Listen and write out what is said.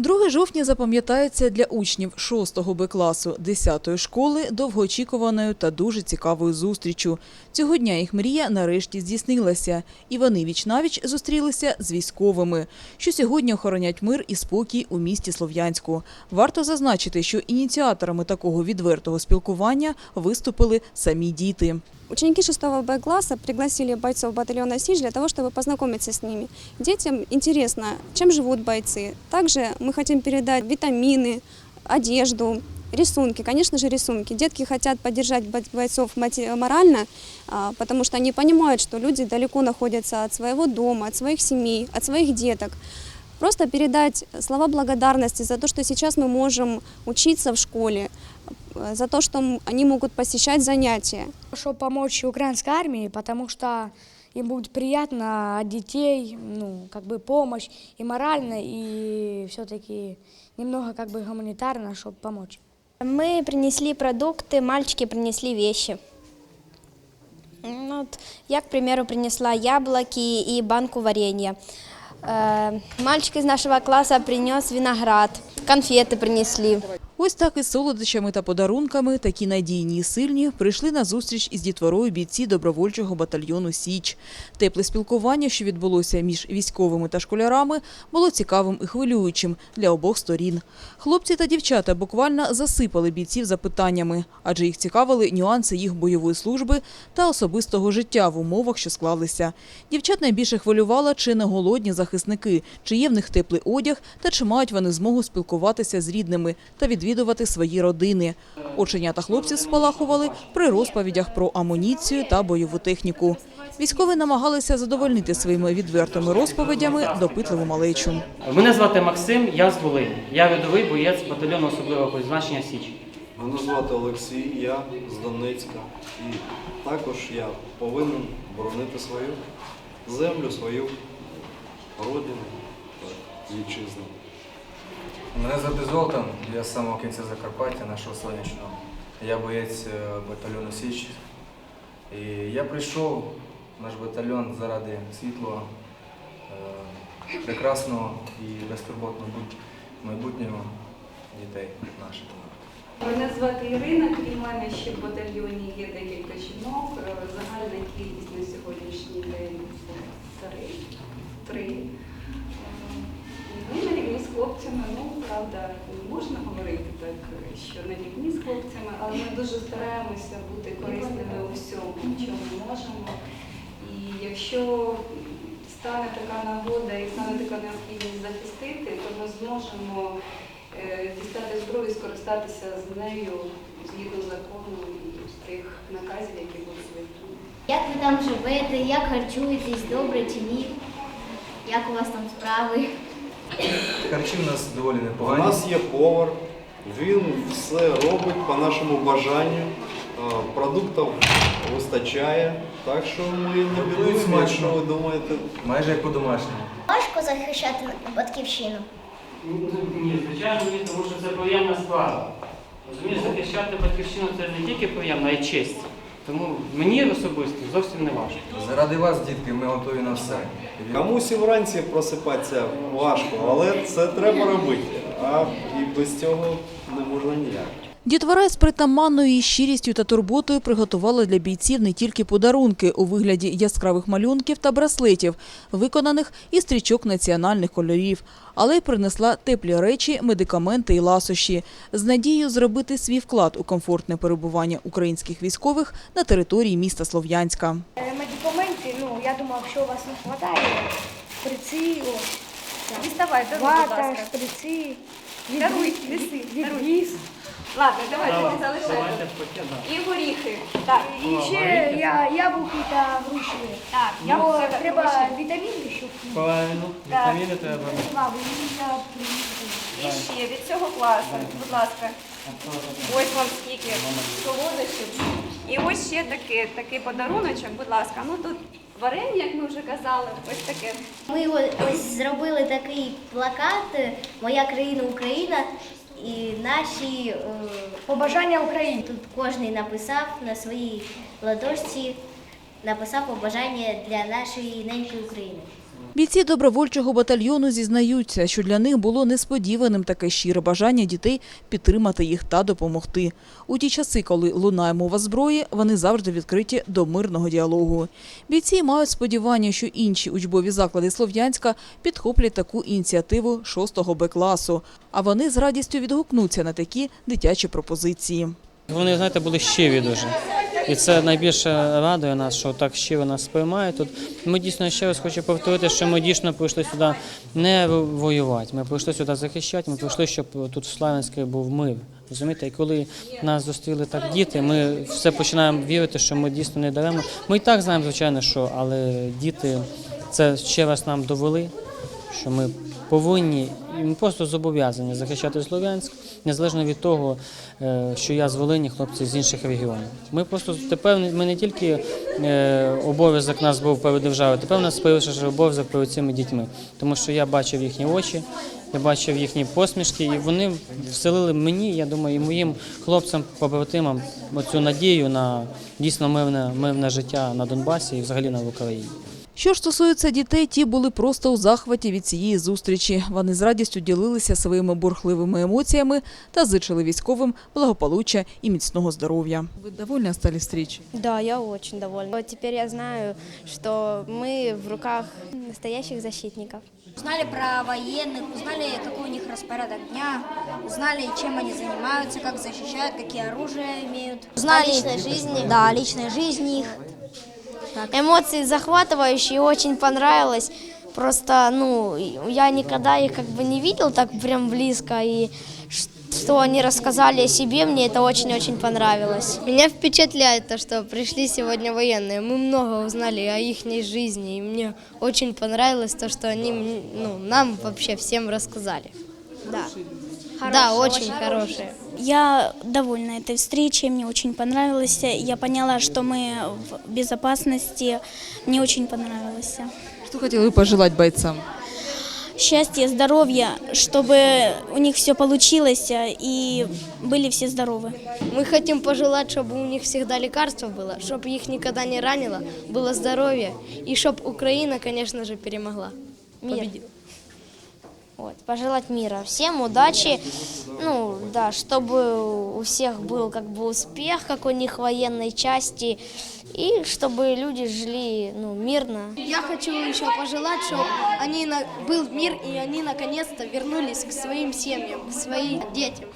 2 жовтня запам'ятається для учнів 6 Б класу 10-ї школи довгоочікуваною та дуже цікавою зустрічю. Цього дня їх мрія нарешті здійснилася, і вони віч-навіч зустрілися з військовими, що сьогодні охоронять мир і спокій у місті Слов'янську. Варто зазначити, що ініціаторами такого відвертого спілкування виступили самі діти. Ученики 6 Б класса пригласили бойцов батальона «Сич» для того, чтобы познакомиться с ними. Детям интересно, чем живут бойцы. Также мы хотим передать витамины, одежду, рисунки, конечно же, рисунки. Детки хотят поддержать бой- бойцов морально, а, потому что они понимают, что люди далеко находятся от своего дома, от своих семей, от своих деток. Просто передать слова благодарности за то, что сейчас мы можем учиться в школе, за то, что м- они могут посещать занятия. чтобы помочь украинской армии, потому что им будет приятно от детей, ну, как бы помощь и морально, и все-таки немного как бы гуманитарно, чтобы помочь. Мы принесли продукты, мальчики принесли вещи. Ну, вот я, к примеру, принесла яблоки и банку варенья. Э, Мальчик из нашего класса принес виноград, конфеты принесли. Ось так із солодощами та подарунками, такі надійні і сильні, прийшли на зустріч із дітворою бійці добровольчого батальйону Січ. Тепле спілкування, що відбулося між військовими та школярами, було цікавим і хвилюючим для обох сторін. Хлопці та дівчата буквально засипали бійців запитаннями, адже їх цікавили нюанси їх бойової служби та особистого життя в умовах, що склалися. Дівчат найбільше хвилювало, чи не голодні захисники, чи є в них теплий одяг та чи мають вони змогу спілкуватися з рідними та відвідувати свої родини. Оченята хлопців спалахували при розповідях про амуніцію та бойову техніку. Військові намагалися задовольнити своїми відвертими розповідями допитливу малечу. Мене звати Максим, я з Волині. Я рядовий боєць батальйону особливого призначення Січ. Мене звати Олексій, я з Донецька. І також я повинен боронити свою землю, свою родину та вітчизну. Мене звати Золтан, я з самого кінця Закарпаття, нашого сонячного. Я боєць е, батальйону Січ. І я прийшов наш батальйон заради світлого, е, прекрасного і безтурботного майбутнього дітей наших. Мене звати Ірина, крім мене ще в батальйоні є декілька жінок. Е, Загальна кількість на сьогоднішній день це три. три. Е, і Ми на рівні з хлопцями, ну правда, не можна говорити так, що на рівні з хлопцями, але ми дуже стараємося бути корисними у всьому, в чому можемо. І якщо стане така нагода і стане така необхідність захистити, то ми зможемо е, дістати зброю і скористатися з нею згідно закону і з тих наказів, які будуть видані. Як ви там живете, як харчуєтесь, добре чи ні? Як у вас там справи? Харчі в нас доволі непогані. У нас є повар, він все робить по нашому бажанню. Продуктів вистачає, так що ми не Готують що якщо ви думаєте, Майже як по-домашньому. Важко захищати батьківщину. Ні, звичайно, ні, тому що це приємна справа. Розумієш, захищати батьківщину це не тільки приємна, а й честь. Тому мені особисто зовсім не важко. Заради вас, дітки, ми готові на все. комусь і вранці просипатися важко, але це треба робити. А і без цього не можна ніяк. Дітвора з притаманною щирістю та турботою приготувала для бійців не тільки подарунки у вигляді яскравих малюнків та браслетів, виконаних із стрічок національних кольорів, але й принесла теплі речі, медикаменти і ласощі з надією зробити свій вклад у комфортне перебування українських військових на території міста Слов'янська. Э, Медикаменты, ну, я думаю, якщо у вас не хватає, шприци, Діставай, вата, шприци, відвіз. Ладно, давайте Давай, не залишайте. давайте. І горіхи. Так. І ще я, яблуки та груші. Так, Бо яблука, треба груші. вітаміни, щоб Правильно, вітаміни треба. слабо, і я. І ще від цього класу, будь ласка. Ось вам скільки солодощів. І ось ще такий, такий подаруночок, будь ласка. Ну тут варення, як ми вже казали, ось таке. Ми о- ось зробили такий плакат Моя країна Україна і наші е, Побажання Україні. тут кожен написав на своїй ладошці, написав побажання для нашої неньки України. Бійці добровольчого батальйону зізнаються, що для них було несподіваним таке щире бажання дітей підтримати їх та допомогти. У ті часи, коли лунає мова зброї, вони завжди відкриті до мирного діалогу. Бійці мають сподівання, що інші учбові заклади Слов'янська підхоплять таку ініціативу 6-го Б-класу, а вони з радістю відгукнуться на такі дитячі пропозиції. Вони, знаєте, були щирі дуже. І це найбільше радує нас, що так щиро нас сприймають тут. Ми дійсно ще раз хочу повторити, що ми дійсно прийшли сюди не воювати. Ми прийшли сюди захищати, ми прийшли, щоб тут в Славянській був мир. Розумієте, і коли нас зустріли так діти, ми все починаємо вірити, що ми дійсно не даремо. Ми і так знаємо, звичайно, що, але діти це ще раз нам довели, що ми повинні ми просто зобов'язані захищати Слов'янськ, незалежно від того, е, що я з Волині, хлопці з інших регіонів. Ми просто тепер ми не тільки е, обов'язок нас був перед державою, тепер у нас з'явився обов'язок перед цими дітьми, тому що я бачив їхні очі. Я бачив їхні посмішки, і вони вселили мені, я думаю, і моїм хлопцям, побратимам оцю надію на дійсно мирне, мирне життя на Донбасі і взагалі на Україні. Що ж стосується дітей, ті були просто у захваті від цієї зустрічі. Вони з радістю ділилися своїми бурхливими емоціями та зичили військовим благополуччя і міцного здоров'я. Ви довольні стали зустрічі? Да, я очень довольна. Вот теперь я знаю, что мы в руках настоящих защитников. Узнали про военных, узнали, какой у них распорядок дня, узнали, чем они занимаются, как защищают, какие оружия имеют. Узнали о личной жизни. Да, о личной жизни их. Эмоции захватывающие, очень понравилось. Просто, ну, я никогда их как бы не видел так прям близко, и что они рассказали о себе, мне это очень-очень понравилось. Меня впечатляет то, что пришли сегодня военные. Мы много узнали о их жизни, и мне очень понравилось то, что они ну, нам вообще всем рассказали. Да. да, очень хорошие. Я довольна этой встречей, мне очень понравилось. Я поняла, что мы в безопасности. Мне очень понравилось. Що хотіли ви пожелати бойцям? Счастья, здоровья, чтобы у них все получилось и были все здоровы. Мы хотим пожелать, чтобы у них всегда лекарство было, чтобы их никогда не ранило, было здоровье, и чтобы Украина, конечно же, перемогла. Победила. Вот, пожелать мира всем, удачи, ну, да, чтобы у всех был как бы успех, как у них в военной части, и чтобы люди жили, ну, мирно. Я хочу еще пожелать, чтобы они на... был мир, и они наконец-то вернулись к своим семьям, к своим детям.